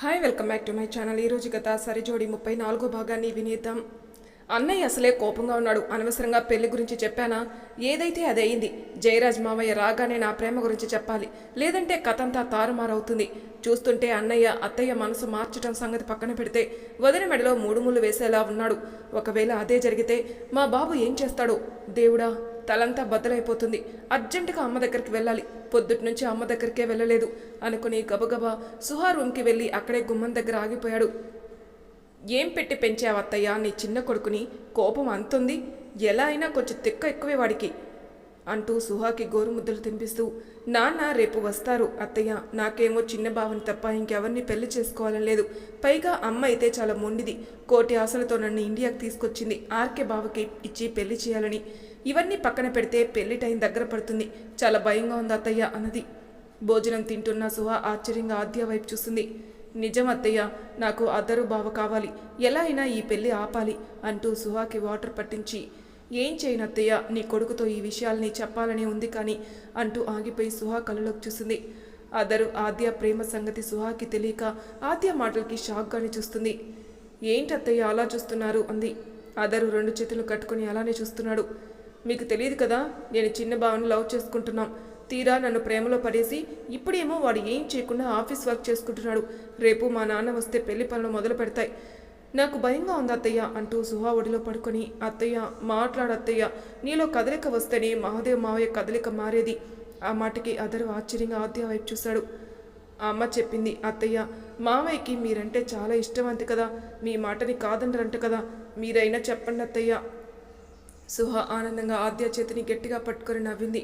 Hi welcome back to my channel ఈరోజు గత సరిజోడి ముప్పై నాలుగో భాగాన్ని వినేద్దాం. అన్నయ్య అసలే కోపంగా ఉన్నాడు. అనవసరంగా పెళ్ళి గురించి చెప్పానా? ఏదైతే అది అయింది జయరాజ్ మావయ్య రాగానే నా ప్రేమ గురించి చెప్పాలి. లేదంటే కథంతా తారుమారవుతుంది. చూస్తుంటే అన్నయ్య అత్తయ్య మనసు మార్చటం సంగతి పక్కన పెడితే వదిన మెడలో మూడు ముళ్ళు వేసేలా ఉన్నాడు. ఒకవేళ అదే జరిగితే మా బాబు ఏం చేస్తాడో? దేవుడా! తలంతా బద్దలైపోతుంది. అర్జెంటుగా అమ్మ దగ్గరికి వెళ్ళాలి. పొద్దుటి నుంచి అమ్మ దగ్గరికే వెళ్ళలేదు. అనుకుని గబగబా సుహా రూమ్కి వెళ్ళి అక్కడే గుమ్మం దగ్గర ఆగిపోయాడు. ఏం పెట్టి పెంచావత్తయ్యా నీ చిన్న కొడుకుని కోపం అంతుంది. ఎలా అయినా కొంచెం తిక్క ఎక్కువే వాడికి అంటూ సుహాకి గోరుముద్దలు తినిపిస్తూ నాన్న రేపు వస్తారు అత్తయ్య. నాకేమో చిన్న బావని తప్ప ఇంకెవరిని పెళ్ళి చేసుకోవాలని లేదు. పైగా అమ్మ అయితే చాలా మొండిది. కోటి ఆశలతో నన్ను ఇండియాకి తీసుకొచ్చింది ఆర్కే బావకి ఇచ్చి పెళ్ళి చేయాలని. ఇవన్నీ పక్కన పెడితే పెళ్ళి టైం దగ్గర పడుతుంది. చాలా భయంగా ఉంది అత్తయ్య అన్నది. భోజనం తింటున్న సుహా ఆశ్చర్యంగా ఆద్య వైపు చూస్తుంది. నిజం అత్తయ్య నాకు అద్దరు బావ కావాలి. ఎలా అయినా ఈ పెళ్ళి ఆపాలి అంటూ సుహాకి వాటర్ పట్టించి ఏం చేయనత్తయ్య నీ కొడుకుతో ఈ విషయాల్ని చెప్పాలని ఉంది కానీ అంటూ ఆగిపోయి సుహా కళ్ళలోకి చూసింది అదరు ఆద్య ప్రేమ సంగతి సుహాకి తెలియక ఆద్య మాటలకి షాక్గానే చూస్తుంది. ఏంటి అత్తయ్య అలా చూస్తున్నారు అంది. అదరు రెండు చేతులు కట్టుకుని అలానే చూస్తున్నాడు. మీకు తెలియదు కదా నేను చిన్న బావని లవ్ చేసుకుంటున్నాం. తీరా నన్ను ప్రేమలో పడేసి ఇప్పుడేమో వాడు ఏం చేయకుండా ఆఫీస్ వర్క్ చేసుకుంటున్నాడు. రేపు మా నాన్న వస్తే పెళ్ళి పనులు మొదలు పెడతాయి. నాకు భయంగా ఉంది అత్తయ్య అంటూ సుహా ఒడిలో పడుకొని. అత్తయ్య మాట్లాడత్తయ్య నీలో కదలిక వస్తేనే మహాదేవ్ మావయ్య కదలిక మారేది. ఆ మాటకి అదరు ఆశ్చర్యంగా ఆద్య వైపు చూశాడు. ఆ అమ్మ చెప్పింది అత్తయ్య మావయ్యకి మీరంటే చాలా ఇష్టం అంతే కదా. మీ మాటని కాదంటారంట కదా. మీరైనా చెప్పండి అత్తయ్య. సుహ ఆనందంగా ఆద్య చేతిని గట్టిగా పట్టుకొని నవ్వింది.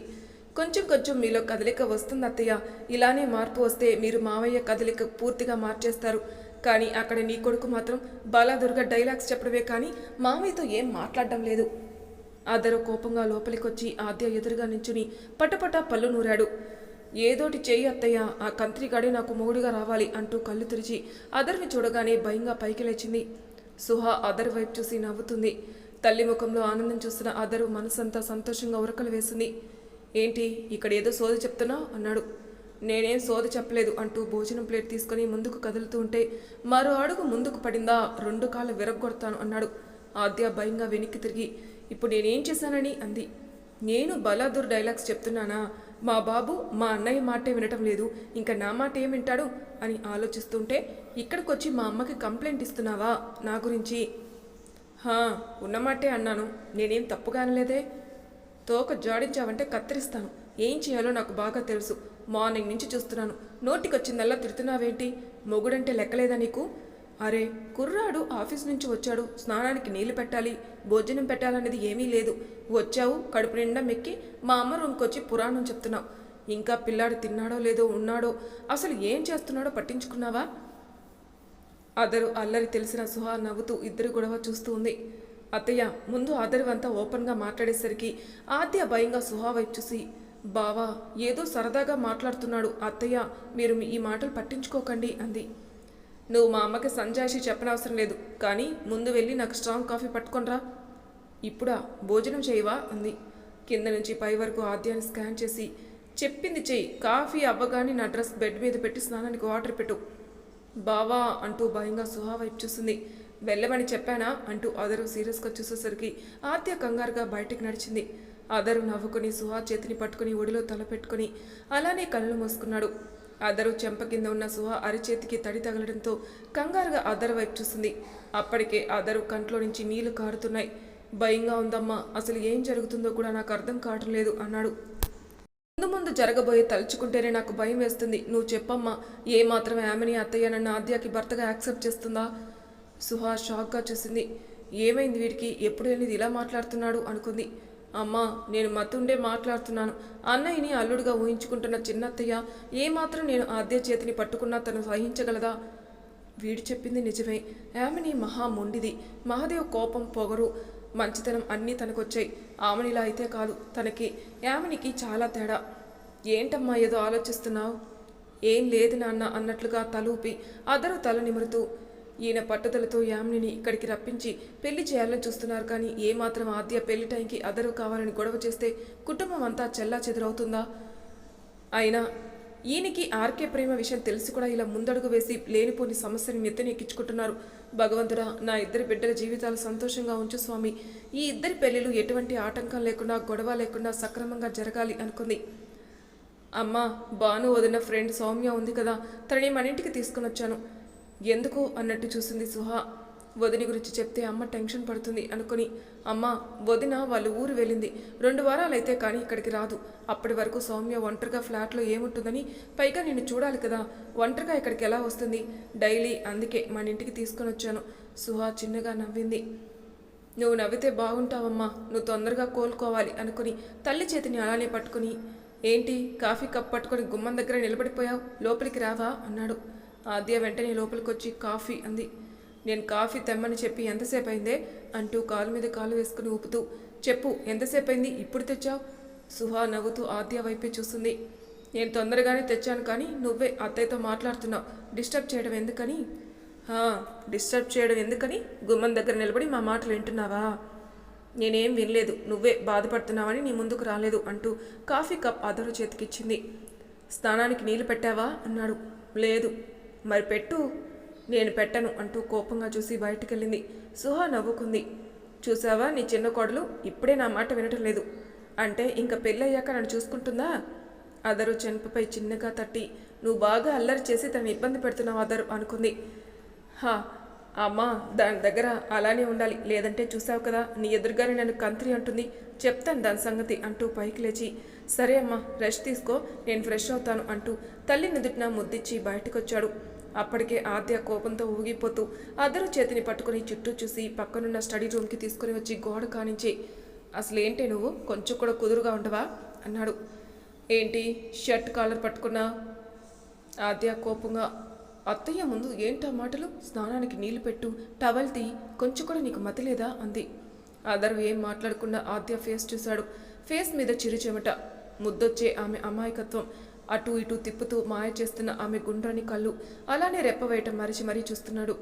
కొంచెం కొంచెం మీలో కదలిక వస్తుంది అత్తయ్య. ఇలానే మార్పు వస్తే మీరు మావయ్య కదలిక పూర్తిగా మార్చేస్తారు. కానీ అక్కడ నీ కొడుకు మాత్రం బాలాదుర్గ డైలాగ్స్ చెప్పడమే కానీ మావయ్యతో ఏం మాట్లాడడం లేదు. అదరు కోపంగా లోపలికొచ్చి ఆద్య ఎదురుగా నించుని పటపట పళ్ళు నూరాడు. ఏదోటి చేయి అత్తయ్య. ఆ కంత్రిగాడే నాకు మొగుడుగా రావాలి అంటూ కళ్ళు తెరిచి అదర్ని చూడగానే భయంగా పైకి లేచింది. సుహా అదర్ వైపు చూసి నవ్వుతుంది. తల్లి ముఖంలో ఆనందం చూసిన అదరు మనసంతా సంతోషంగా ఉరకలు వేసింది. ఏంటి ఇక్కడ ఏదో సోది చెప్తున్నావు అన్నాడు. నేనేం సోది చెప్పలేదు అంటూ భోజనం ప్లేట్ తీసుకొని ముందుకు కదులుతూ ఉంటే మరో అడుగు ముందుకు పడిందా? రెండు కాళ్ళు విరగొడతాను అన్నాడు. ఆద్య భయంగా వెనక్కి తిరిగి ఇప్పుడు నేనేం చేశానని? అంది. నేను బలాదూర్ డైలాగ్స్ చెప్తున్నానా? మా బాబు మా అన్నయ్య మాటే వినటం లేదు. ఇంకా నా మాట ఏం వింటాడు? అని ఆలోచిస్తుంటే ఇక్కడికొచ్చి మా అమ్మకి కంప్లైంట్ ఇస్తున్నావా? నా గురించి. హా ఉన్నమాటే అన్నాను. నేనేం తప్పుగా అనలేదే? తోక జాడించావంటే కత్తిరిస్తాను. ఏం చేయాలో నాకు బాగా తెలుసు. మార్నింగ్ నుంచి చూస్తున్నాను. నోటికొచ్చిందల్లా తిడుతున్నావేంటి? మొగుడంటే లెక్కలేదా నీకు? అరే కుర్రాడు ఆఫీస్ నుంచి వచ్చాడు. స్నానానికి నీళ్ళు పెట్టాలి. భోజనం పెట్టాలనేది ఏమీ లేదు. వచ్చావు కడుపు నిండా మెక్కి మా అమ్మ రూమ్కి వచ్చి పురాణం చెప్తున్నావు. ఇంకా పిల్లాడు తిన్నాడో లేదో ఉన్నాడో అసలు ఏం చేస్తున్నాడో పట్టించుకున్నావా? అదరు అల్లరి తెలిసిన సుహా నవ్వుతూ ఇద్దరు గొడవ చూస్తూ ఉంది. అత్తయ్య ముందు అదరు అంతా ఓపెన్గా మాట్లాడేసరికి ఆద్య భయంగా సుహా వైపు చూసి బావా ఏదో సరదాగా మాట్లాడుతున్నాడు. అత్తయ్య మీరు ఈ మాటలు పట్టించుకోకండి అంది. నువ్వు మా అమ్మకి సంజాయిషి చెప్పనవసరం లేదు. కానీ ముందు వెళ్ళి నాకు స్ట్రాంగ్ కాఫీ పట్టుకొనరా. ఇప్పుడా? భోజనం చేయవా? అంది. కింద నుంచి పై వరకు ఆద్యాన్ని స్కాన్ చేసి చెప్పింది చెయ్యి. కాఫీ అవ్వగానే నా డ్రెస్ బెడ్ మీద పెట్టి స్నానానికి వాటర్ పెట్టు. బావా అంటూ భయంగా సుహా వైపు చూసింది వెళ్ళమని చెప్పానా? అంటూ అదరు సీరియస్గా చూసేసరికి ఆత్య కంగారుగా బయటికి నడిచింది. అదరు నవ్వుకుని సుహా చేతిని పట్టుకుని ఒడిలో తలపెట్టుకుని అలానే కళ్ళు మూసుకున్నాడు. అదరు చెంప కింద ఉన్న సుహా అరిచేతికి తడి తగలడంతో కంగారుగా అదరు వైపు చూసింది. అప్పటికే అదరు కంట్లో నుంచి నీళ్ళు కారుతున్నాయి. భయంగా ఉందమ్మా అసలు ఏం జరుగుతుందో కూడా నాకు అర్థం కావటం లేదు అన్నాడు. ముందు ముందు జరగబోయే తలుచుకుంటేనే నాకు భయం వేస్తుంది. నువ్వు చెప్పమ్మా ఏ మాత్రం ఆమెని అత్తయ్య నన్ను ఆద్యాకి భర్తగా యాక్సెప్ట్ చేస్తుందా? సుహా షాక్గా చూసింది. ఏమైంది వీడికి? ఎప్పుడు అనేది ఇలా మాట్లాడుతున్నాడు అనుకుంది. అమ్మా నేను మతుండే మాట్లాడుతున్నాను. అన్నయ్యని అల్లుడుగా ఊహించుకుంటున్న చిన్నత్తయ్య ఏమాత్రం నేను ఆద్య చేతిని పట్టుకున్నా తను సహించగలదా? వీడు చెప్పింది నిజమే. ఆమెని మహా మొండిది. మహాదేవ్ కోపం పొగరు. మంచితనం అన్నీ తనకొచ్చాయి. ఆమెనిలా అయితే కాదు తనకి ఆమెనికి చాలా తేడా. ఏంటమ్మా ఏదో ఆలోచిస్తున్నావు? ఏం లేదు నాన్న అన్నట్లుగా తలూపి అదరు తల నిమురుతూ ఈయన పట్టుదలతో యామినిని ఇక్కడికి రప్పించి పెళ్ళి చేయాలని చూస్తున్నారు కానీ ఏమాత్రం ఆద్య పెళ్ళి టైంకి అదరు కావాలని గొడవ చేస్తే కుటుంబం అంతా చెల్లా చెదురవుతుందా? అయినా ఈయనకి ఆర్కే ప్రేమ విషయం తెలిసి కూడా ఇలా ముందడుగు వేసి లేనిపోని సమస్యని నెత్తనెక్కించుకుంటున్నారు. భగవంతుడా నా ఇద్దరి బిడ్డల జీవితాలు సంతోషంగా ఉంచు స్వామి. ఈ ఇద్దరి పెళ్ళిలు ఎటువంటి ఆటంకం లేకుండా గొడవ లేకుండా సక్రమంగా జరగాలి అనుకుంది. అమ్మ బాను వదిన ఫ్రెండ్ సౌమ్య ఉంది కదా తనని మన ఇంటికి తీసుకుని వచ్చాను ఎందుకు? అన్నట్టు చూసింది సుహా. వదిని గురించి చెప్తే అమ్మ టెన్షన్ పడుతుంది అనుకుని అమ్మ వదిన వాళ్ళు ఊరు వెళ్ళింది. రెండు వారాలైతే కానీ ఇక్కడికి రాదు. అప్పటి వరకు సౌమ్య ఒంటరిగా ఫ్లాట్లో ఏముంటుందని పైగా నిన్ను చూడాలి కదా. ఒంటరిగా ఇక్కడికి ఎలా వస్తుంది? డైలీ అందుకే మన ఇంటికి తీసుకొని వచ్చాను. సుహా చిన్నగా నవ్వింది. నువ్వు నవ్వితే బాగుంటావమ్మా. నువ్వు తొందరగా కోలుకోవాలి అనుకుని తల్లి చేతిని అలానే పట్టుకుని ఏంటి కాఫీ కప్ పట్టుకొని గుమ్మం దగ్గర నిలబడిపోయావు? లోపలికి రావా? అన్నాడు. ఆద్య వెంటనే లోపలికొచ్చి కాఫీ అంది. నేను కాఫీ తెమ్మని చెప్పి ఎంతసేపు అయిందే అంటూ కాలు మీద కాలు వేసుకుని ఊపుతూ చెప్పు ఎంతసేపు అయింది ఇప్పుడు తెచ్చావు? సుహా నవ్వుతూ ఆద్య వైపే చూస్తుంది. నేను తొందరగానే తెచ్చాను కానీ నువ్వే అత్తయ్యతో మాట్లాడుతున్నావు. డిస్టర్బ్ చేయడం ఎందుకని? డిస్టర్బ్ చేయడం ఎందుకని? గుమ్మం దగ్గర నిలబడి మా మాటలు వింటున్నావా? నేనేం వినలేదు. నువ్వే బాధపడుతున్నావని నీ ముందుకు రాలేదు అంటూ కాఫీ కప్ అదరు చేతికిచ్చింది. స్నానానికి నీళ్ళు పెట్టావా? అన్నాడు. లేదు. మరి పెట్టు. నేను పెట్టను అంటూ కోపంగా చూసి బయటికెళ్ళింది. సుహా నవ్వుకుంది. చూసావా నీ చిన్న కోడలు? ఇప్పుడే నా మాట వినటం లేదు. అంటే ఇంక పెళ్ళయ్యాక నన్ను చూసుకుంటుందా? అదరు చెంపపై చిన్నగా తట్టి నువ్వు బాగా అల్లరి చేసి తను ఇబ్బంది పెడుతున్నావు అదరు అనుకుంది. హా అమ్మా దాని దగ్గర అలానే ఉండాలి. లేదంటే చూసావు కదా నీ ఎదురుగానే నన్ను కంత్రి అంటుంది. చెప్తాను దాని సంగతి అంటూ పైకి లేచి సరే అమ్మా రెస్ట్ తీసుకో నేను ఫ్రెష్ అవుతాను అంటూ తల్లి నుదుటిన ముద్దిచ్చి బయటకొచ్చాడు. అప్పటికే ఆద్య కోపంతో ఊగిపోతూ అద్దరు చేతిని పట్టుకుని చుట్టూ చూసి పక్కనున్న స్టడీ రూమ్కి తీసుకుని వచ్చి గోడ కానించి అసలేంటి నువ్వు? కొంచెం కూడా కుదురుగా ఉండవా? అన్నాడు. ఏంటి? షర్ట్ కాలర్ పట్టుకున్నా? ఆద్య కోపంగా అత్తయ్య ముందు ఏంటా మాటలు? స్నానానికి నీళ్ళు పెట్టు టవల్ తీ కొంచెం కూడా నీకు మతిలేదా అంది. అదరు ఏం మాట్లాడకుండా ఆద్య ఫేస్ చూశాడు. ఫేస్ మీద చిరుచెమట. ముద్దొచ్చే ఆమె అమాయకత్వం. అటు ఇటు తిప్పుతూ మాయ చేస్తున్న ఆమె గుండ్రని కళ్ళు అలానే రెప్పవేయటం మరిచి మరీ చూస్తున్నాడు.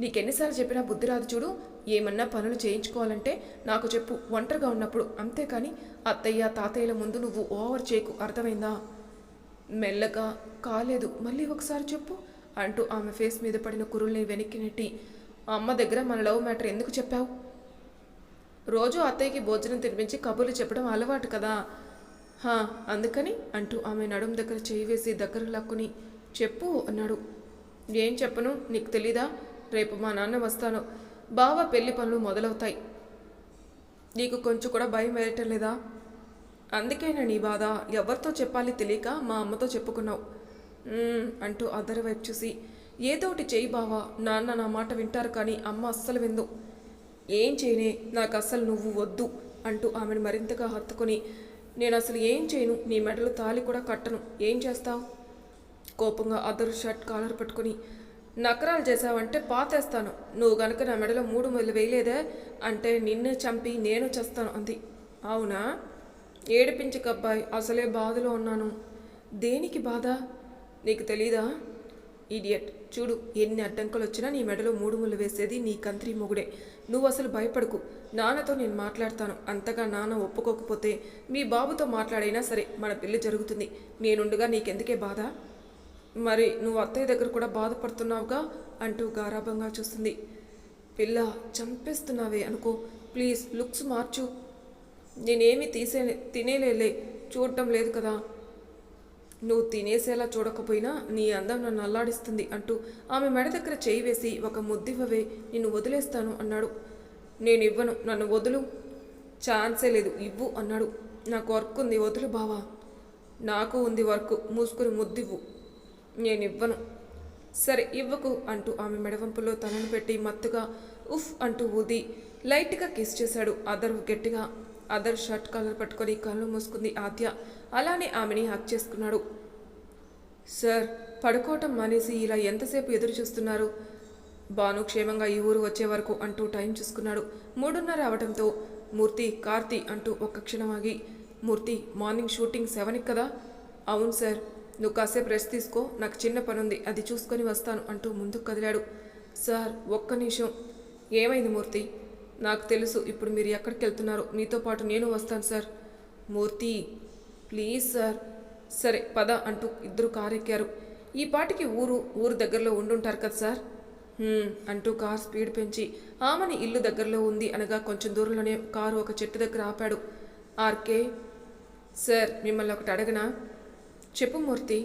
నీకెన్నిసార్లు చెప్పినా బుద్ధి రాదు చూడు. ఏమన్నా పనులు చేయించుకోవాలంటే నాకు చెప్పు. ఒంటరిగా ఉన్నప్పుడు అంతేకాని అత్తయ్య తాతయ్యల ముందు నువ్వు ఓవర్ చేయకు. అర్థమైందా? మెల్లగా కాలేదు. మళ్ళీ ఒకసారి చెప్పు అంటూ ఆమె ఫేస్ మీద పడిన కురుల్ని వెనక్కి నెట్టి. అమ్మ దగ్గర మన లవ్ మ్యాటర్ ఎందుకు చెప్పావు? రోజు అత్తయ్యకి భోజనం తినిపించి కబుర్లు చెప్పడం అలవాటు కదా. హా అందుకని అంటూ ఆమె నడుం దగ్గర చేయి వేసి దగ్గర లాక్కుని చెప్పు అన్నాడు. ఏం చెప్పను? నీకు తెలీదా? రేపు మా నాన్న వస్తాను. బావ పెళ్ళి పనులు మొదలవుతాయి. నీకు కొంచెం కూడా భయం వేయటం లేదా? అందుకేనా నీ బాధ? ఎవరితో చెప్పాలి తెలియక మా అమ్మతో చెప్పుకున్నావు. అంటూ అద్దరి వైపు చూసి ఏదోటి చెయ్యి బావా. నాన్న నా మాట వింటారు కానీ అమ్మ అస్సలు విందు. ఏం చేయనే? నాకు అస్సలు నువ్వు వద్దు అంటూ ఆమెను మరింతగా హత్తుకొని నేను అసలు ఏం చేయను. నీ మెడలో తాలి కూడా కట్టను. ఏం చేస్తావు? కోపంగా అద్దరు షర్ట్ కాలర్ పట్టుకొని నకరాలు చేసావంటే పాతేస్తాను. నువ్వు గనక నా మెడలో మూడు మొదలు వేయలేదే అంటే నిన్నే చంపి నేను చేస్తాను అంది. అవునా? ఏడిపించకబ్బాయి అసలే బాధలో ఉన్నాను. దేనికి బాధ? నీకు తెలీదా? ఇడియట్ చూడు ఎన్ని అడ్డంకులు వచ్చినా నీ మెడలో మూడు ముళ్ళు వేసేది నీ కంత్రి మొగుడే. నువ్వు అసలు భయపడకు. నాన్నతో నేను మాట్లాడతాను. అంతగా నాన్న ఒప్పుకోకపోతే మీ బాబుతో మాట్లాడైనా సరే మన పెళ్ళి జరుగుతుంది. నేనుండగా నీకెందుకే బాధ? మరి నువ్వు అత్తయ్య దగ్గర కూడా బాధపడుతున్నావుగా? అంటూ గారాభంగా చూస్తుంది. పిల్ల చంపేస్తున్నావే అనుకో. ప్లీజ్ లుక్స్ మార్చు. నేనేమి తీసే తినేలేలే చూడటం లేదు కదా. నువ్వు తినేసేలా చూడకపోయినా నీ అందం నన్ను అల్లాడిస్తుంది అంటూ ఆమె మెడ దగ్గర చేయి వేసి ఒక ముద్దివ్వవే నిన్ను వదిలేస్తాను అన్నాడు. నేను ఇవ్వను. నన్ను వదులు. ఛాన్సే లేదు. ఇవ్వు అన్నాడు. నాకు వర్క్ ఉంది. వదులు బావా. నాకు ఉంది వర్క్. మూసుకుని ముద్దివ్వు. నేను ఇవ్వను. సరే ఇవ్వకు అంటూ ఆమె మెడవంపులో తలను పెట్టి మత్తుగా ఉఫ్ అంటూ ఊది లైట్గా కిస్ చేశాడు అదర్ గట్టిగా. అదర్ షర్ట్ కలర్ పట్టుకొని కళ్ళు మూసుకుంది ఆద్య. అలానే ఆమెని హక్ చేసుకున్నాడు. సార్ పడుకోవటం మానేసి ఇలా ఎంతసేపు ఎదురు చూస్తున్నారు భాను క్షేమంగా ఈ ఊరు వచ్చే వరకు అంటూ టైం చూసుకున్నాడు. మూడున్నర అవటంతో మూర్తి కార్తి అంటూ ఒక్క క్షణం ఆగి మూర్తి మార్నింగ్ షూటింగ్ సెవెన్కి కదా? అవును సార్. నువ్వు కాసేపు రెస్ట్ తీసుకో. నాకు చిన్న పని ఉంది అది చూసుకొని వస్తాను అంటూ ముందుకు కదిలాడు. సార్ ఒక్క నిమిషం. ఏమైంది మూర్తి? నాకు తెలుసు. ఇప్పుడు మీరు ఎక్కడికి వెళ్తున్నారో? మీతో పాటు నేను వస్తాను సార్. Murthy please sir. సరే పద అంటూ ఇద్దరు కారు ఎక్కారు ఈ పాటికి ఊరు ఊరు దగ్గరలో ఉండుంటారు కదా సార్? అంటూ కార్ స్పీడ్ పెంచి ఆమెని ఇల్లు దగ్గరలో ఉంది అనగా కొంచెం దూరంలోనే కారు ఒక చెట్టు దగ్గర ఆపాడు. ఆర్కే సార్ మిమ్మల్ని ఒకటి అడగనా? చెప్పు మూర్తి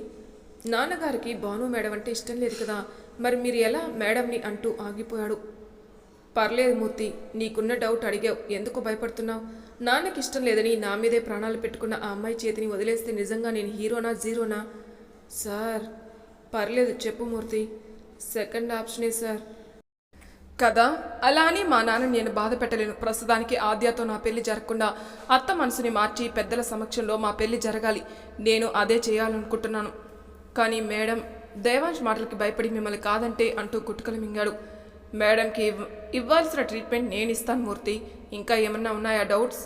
నాన్నగారికి భాను మేడం అంటే ఇష్టం లేదు కదా మరి మీరు ఎలా మేడంని అంటూ ఆగిపోయాడు. పర్లేదు మూర్తి నీకున్న డౌట్ అడిగావు ఎందుకు భయపడుతున్నావు? నాన్నకి ఇష్టం లేదని నా మీదే ప్రాణాలు పెట్టుకున్న ఆ అమ్మాయి చేతిని వదిలేస్తే నిజంగా నేను హీరోనా జీరోనా? సార్ పర్లేదు చెప్పు మూర్తి సెకండ్ ఆప్షనే సార్ కదా? అలా అని మా నాన్న నేను బాధ పెట్టలేను. ప్రస్తుతానికి ఆద్యతో నా పెళ్ళి జరగకుండా అత్త మనసుని మార్చి పెద్దల సమక్షంలో మా పెళ్ళి జరగాలి. నేను అదే చేయాలనుకుంటున్నాను. కానీ మేడం దేవాంశ్ మాటలకి భయపడి మిమ్మల్ని కాదంటే అంటూ గుట్టుకలు మింగాడు. మేడంకి ఇవ్ ఇవ్వాల్సిన ట్రీట్మెంట్ నేను ఇస్తాను మూర్తి. ఇంకా ఏమన్నా ఉన్నాయా డౌట్స్?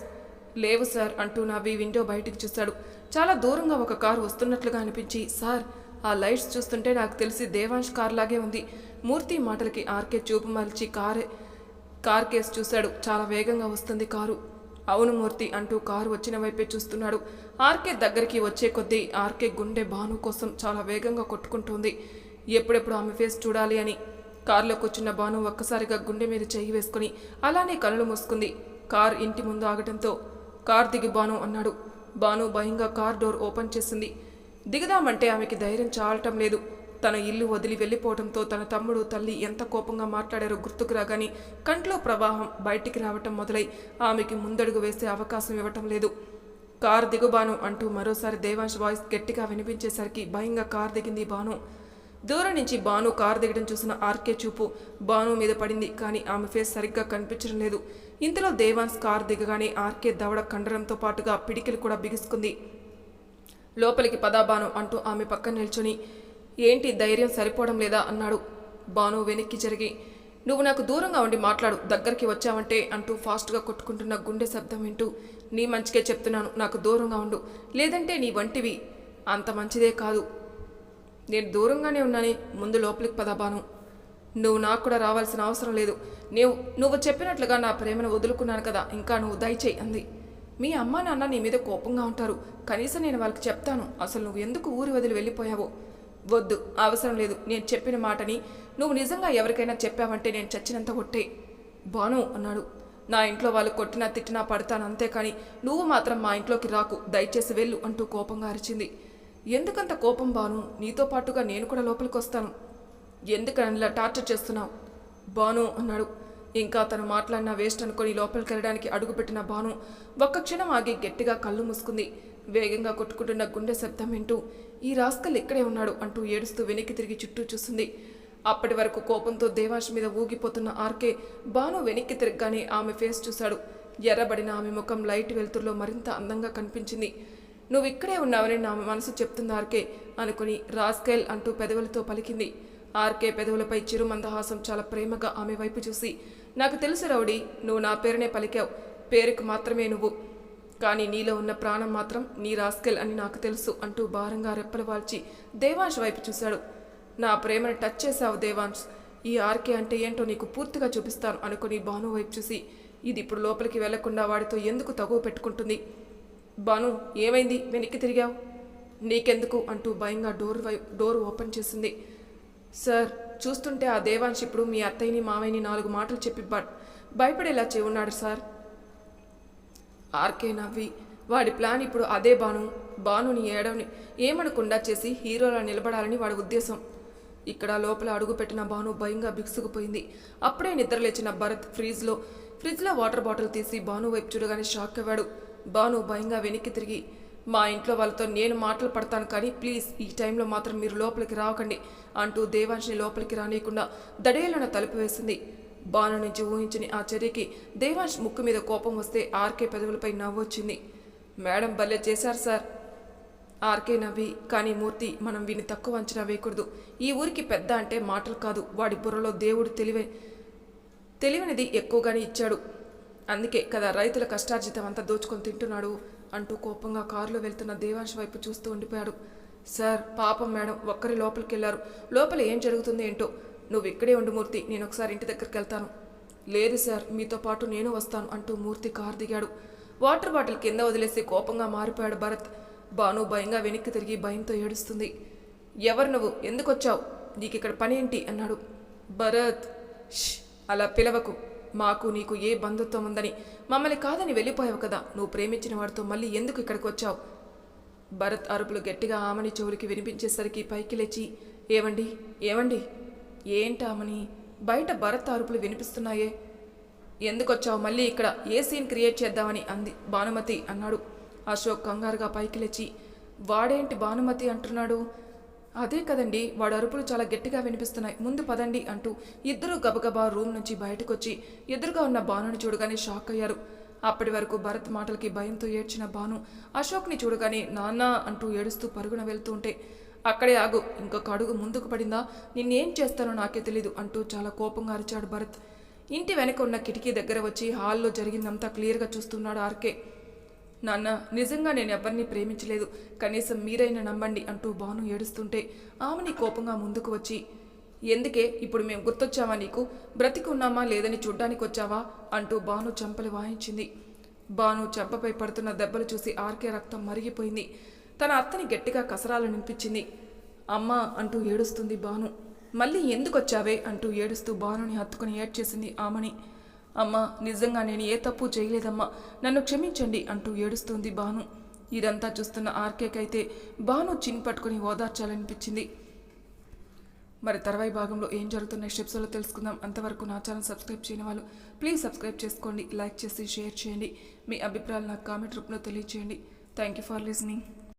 లేవు సార్ అంటూ నవ్వి విండో బయటికి చూశాడు చాలా దూరంగా ఒక కారు వస్తున్నట్లుగా అనిపించి సార్ ఆ లైట్స్ చూస్తుంటే నాకు తెలిసి దేవాంష్ కార్ లాగే ఉంది. మూర్తి మాటలకి ఆర్కే చూపు మలిచి కారే కార్ కేసు చూశాడు. చాలా వేగంగా వస్తుంది కారు. అవును మూర్తి అంటూ కారు వచ్చిన వైపే చూస్తున్నాడు. ఆర్కే దగ్గరికి వచ్చే కొద్దీ ఆర్కే గుండె భాను కోసం చాలా వేగంగా కొట్టుకుంటుంది. ఎప్పుడెప్పుడు ఆమె ఫేస్ చూడాలి అని. కారులో కూర్చున్న భాను ఒక్కసారిగా గుండె మీద చెయ్యి వేసుకుని అలానే కళ్ళు మూసుకుంది. కార్ ఇంటి ముందు ఆగటంతో కార్ దిగి బాను అన్నాడు. బాను భయంగా కార్ డోర్ ఓపెన్ చేసింది. దిగదామంటే ఆమెకి ధైర్యం చాలటం లేదు. తన ఇల్లు వదిలి వెళ్ళిపోవడంతో తన తమ్ముడు తల్లి ఎంత కోపంగా మాట్లాడారో గుర్తుకు రాగాని కంట్లో ప్రవాహం బయటికి రావటం మొదలై ఆమెకి ముందడుగు వేసే అవకాశం ఇవ్వటం లేదు. కార్ దిగుబాను అంటూ మరోసారి దేవాంశ్ వాయిస్ గట్టిగా వినిపించేసరికి భయంగా కార్ దిగింది బాను. దూరం నుంచి బాను కారు దిగడం చూసిన ఆర్కే చూపు బాను మీద పడింది కానీ ఆమె ఫేస్ సరిగ్గా కనిపించడం లేదు. ఇంతలో దేవాన్స్ కార్ దిగగానే ఆర్కే దవడ కండరంతో పాటుగా పిడికిలు కూడా బిగుసుకుంది. లోపలికి పదా బాను అంటూ ఆమె పక్కన నిల్చొని ఏంటి ధైర్యం సరిపోవడం లేదా? అన్నాడు. బాను వెనక్కి జరిగి నువ్వు నాకు దూరంగా ఉండి మాట్లాడు దగ్గరికి వచ్చావంటే అంటూ ఫాస్ట్గా కొట్టుకుంటున్న గుండె శబ్దం వింటూ నీ మంచికే చెప్తున్నాను నాకు దూరంగా ఉండు లేదంటే నీ వంటివి అంత మంచిదే కాదు. నేను దూరంగానే ఉన్నాని ముందు లోపలికి పదా బాను నువ్వు నాకు కూడా రావాల్సిన అవసరం లేదు. నీవు నువ్వు చెప్పినట్లుగా నా ప్రేమను వదులుకున్నాను కదా ఇంకా నువ్వు దయచేయి అంది. మీ అమ్మ నాన్న నీ మీద కోపంగా ఉంటారు. కనీసం నేను వాళ్ళకి చెప్తాను. అసలు నువ్వు ఎందుకు ఊరి వదిలి వెళ్ళిపోయావో? వద్దు అవసరం లేదు. నేను చెప్పిన మాటని నువ్వు నిజంగా ఎవరికైనా చెప్పావంటే నేను చచ్చినంత కొట్టే బాను అన్నాడు. నా ఇంట్లో వాళ్ళు కొట్టినా తిట్టినా పడతాను అంతేకాని నువ్వు మాత్రం మా ఇంట్లోకి రాకు. దయచేసి వెళ్ళు అంటూ కోపంగా అరిచింది. ఎందుకంత కోపం బాను నీతో పాటుగా నేను కూడా లోపలికి వస్తాను. ఎందుకు ఇలా టార్చర్ చేస్తున్నావు? బాను అన్నాడు. ఇంకా తను మాట్లాడిన వేస్ట్ అనుకొని లోపలికి వెళ్ళడానికి అడుగుపెట్టిన బాను ఒక్క క్షణం ఆగి గట్టిగా కళ్ళు మూసుకుంది. వేగంగా కొట్టుకుంటున్న గుండె శబ్దం వింటూ ఈ రాస్కల్ ఇక్కడే ఉన్నాడు అంటూ ఏడుస్తూ వెనక్కి తిరిగి చుట్టూ చూస్తుంది అప్పటి వరకు కోపంతో దేవాష్ మీద ఊగిపోతున్న ఆర్కే బాను వెనక్కి తిరగగానే ఆమె ఫేస్ చూశాడు. ఎర్రబడిన ఆమె ముఖం లైట్ వెలుతురులో మరింత అందంగా కనిపించింది. నువ్వు ఇక్కడే ఉన్నావని నా మనసు చెప్తుంది ఆర్కే అనుకుని రాస్కెల్ అంటూ పెదవులతో పలికింది. ఆర్కే పెదవులపై చిరు మందహాసం చాలా ప్రేమగా ఆమె వైపు చూసి నాకు తెలుసు రౌడీ నువ్వు నా పేరునే పలికావు. పేరుకు మాత్రమే నువ్వు. కానీ నీలో ఉన్న ప్రాణం మాత్రం నీ రాస్కెల్ అని నాకు తెలుసు అంటూ భారంగా రెప్పలు వాల్చి దేవాంశ్ వైపు చూశాడు. నా ప్రేమను టచ్ చేశావు దేవాంశ్. ఈ ఆర్కే అంటే ఏంటో నీకు పూర్తిగా చూపిస్తాను అనుకుని భాను వైపు చూసి ఇది ఇప్పుడు లోపలికి వెళ్ళకుండా వాడితో ఎందుకు తగువ పెట్టుకుంటుంది? బాను ఏమైంది? వెనక్కి తిరిగావు? నీకెందుకు? అంటూ భయంగా డోర్ వై డోర్ ఓపెన్ చేసింది. సార్ చూస్తుంటే ఆ దేవాంశ్ ఇప్పుడు మీ అత్తయ్యని మావయ్యని నాలుగు మాటలు చెప్పి బట్ భయపడేలా చే ఉన్నాడు సార్. ఆర్కే నవ్వి వాడి ప్లాన్ ఇప్పుడు అదే బాను. బానుని ఏడవని ఏమనకుండా చేసి హీరోలా నిలబడాలని వాడి ఉద్దేశం. ఇక్కడ లోపల అడుగుపెట్టిన బాను భయంగా బిగుసుకుపోయింది. అప్పుడే నిద్రలేచిన భరత్ ఫ్రిడ్జ్లో ఫ్రిడ్జ్లో వాటర్ బాటిల్ తీసి బాను వైపు చూడగానే షాక్ అవ్వాడు. బాను భయంగా వెనక్కి తిరిగి మా ఇంట్లో వాళ్ళతో నేను మాటలు పడతాను కానీ ప్లీజ్ ఈ టైంలో మాత్రం మీరు లోపలికి రావకండి అంటూ దేవాంశ్ని లోపలికి రానియకుండా దడేలన తలుపు వేసింది. బాను నుంచి ఊహించని ఆ చర్యకి దేవాంశ్ ముక్కు మీద కోపం వస్తే ఆర్కే పెదవులపై నవ్వొచ్చింది. మేడం భలే చేశారు సార్. ఆర్కే నవ్వి కానీ మూర్తి మనం వీని తక్కువ అంచనా వేయకూడదు. ఈ ఊరికి పెద్ద అంటే మాటలు కాదు వాడి బుర్రలో దేవుడు తెలివే తెలివనిది ఎక్కువగానే ఇచ్చాడు. అందుకే కదా రైతుల కష్టార్జితం అంతా దోచుకొని తింటున్నాడు అంటూ కోపంగా కారులో వెళ్తున్న దేవాంశ్ వైపు చూస్తూ ఉండిపోయాడు. సార్ పాపం మేడం ఒక్కరి లోపలికి వెళ్ళారు లోపల ఏం జరుగుతుంది ఏంటో? నువ్వు ఇక్కడే ఉండు మూర్తి నేను ఒకసారి ఇంటి దగ్గరికి వెళ్తాను. లేదు సార్ మీతో పాటు నేను వస్తాను అంటూ మూర్తి కారు దిగాడు. వాటర్ బాటిల్ కింద వదిలేసి కోపంగా మారిపోయాడు భరత్. బాను భయంగా వెనక్కి తిరిగి భయంతో ఏడుస్తుంది. ఎవరు నువ్వు? ఎందుకు వచ్చావు నీకు ఇక్కడ పని ఏంటి? అన్నాడు. భరత్ ష్ అలా పిలవకు. మాకు నీకు ఏ బంధుత్వం ఉందని. మమ్మల్ని కాదని వెళ్ళిపోయావు కదా. నువ్వు ప్రేమించిన వాడితో మళ్ళీ ఎందుకు ఇక్కడికి వచ్చావు? భరత్ అరుపులు గట్టిగా ఆమని చెవులకి వినిపించేసరికి పైకి లేచి ఏవండి? ఏవండి? ఏంటామని బయట భరత్ అరుపులు వినిపిస్తున్నాయే. ఎందుకొచ్చావు మళ్ళీ ఇక్కడ? ఏ సీన్ క్రియేట్ చేద్దామని? అంది భానుమతి అన్నాడు. అశోక్ కంగారుగా పైకి లేచి వాడేంటి భానుమతి అంటున్నాడు? అదే కదండి వాడు అరుపులు చాలా గట్టిగా వినిపిస్తున్నాయి. ముందు పదండి అంటూ ఇద్దరు గబగబా రూమ్ నుంచి బయటకొచ్చి ఎదురుగా ఉన్న బాణుని చూడగానే షాక్ అయ్యారు. అప్పటి వరకు భరత్ మాటలకి భయంతో ఏడ్చిన భాను అశోక్ని చూడగానే నాన్న అంటూ ఏడుస్తూ పరుగున వెళ్తూ ఉంటే అక్కడే ఆగు ఇంకొక అడుగు ముందుకు పడిందా నిన్నేం చేస్తానో నాకే తెలీదు అంటూ చాలా కోపంగా అరిచాడు భరత్. ఇంటి వెనక ఉన్న కిటికీ దగ్గర వచ్చి హాల్లో జరిగిందంతా క్లియర్గా చూస్తున్నాడు ఆర్కే. నాన్న నిజంగా నేను ఎవరిని ప్రేమించలేదు. కనీసం మీరైనా నమ్మండి అంటూ భాను ఏడుస్తుంటే ఆమెని కోపంగా ముందుకు వచ్చి ఎందుకే? ఇప్పుడు మేము గుర్తొచ్చావా నీకు? బ్రతికి ఉన్నామా లేదని చూడ్డానికి వచ్చావా అంటూ భాను చెంపలు వాయించింది. భాను చెంపపై పడుతున్న దెబ్బలు చూసి ఆర్కే రక్తం మరిగిపోయింది. తన అత్తని గట్టిగా కసరాలు నింపించింది. అమ్మ అంటూ ఏడుస్తుంది భాను. మళ్ళీ ఎందుకు వచ్చావే అంటూ ఏడుస్తూ భానుని హత్తుకుని ఏడ్చేసింది ఆమెని. అమ్మా నిజంగా నేను ఏ తప్పు చేయలేదమ్మా. నన్ను క్షమించండి అంటూ ఏడుస్తుంది భాను. ఇదంతా చూస్తున్న ఆర్కేకైతే భాను చిన్ పట్టుకుని ఓదార్చాలనిపించింది. మరి తర్వాయి భాగంలో ఏం జరుగుతున్న స్టెప్స్లో తెలుసుకుందాం. అంతవరకు నా ఛానల్ సబ్స్క్రైబ్ చేయని వాళ్ళు ప్లీజ్ సబ్స్క్రైబ్ చేసుకోండి లైక్ చేసి షేర్ చేయండి. మీ అభిప్రాయాలు నాకు కామెంట్ రూపంలో తెలియచేయండి. Thank you for listening.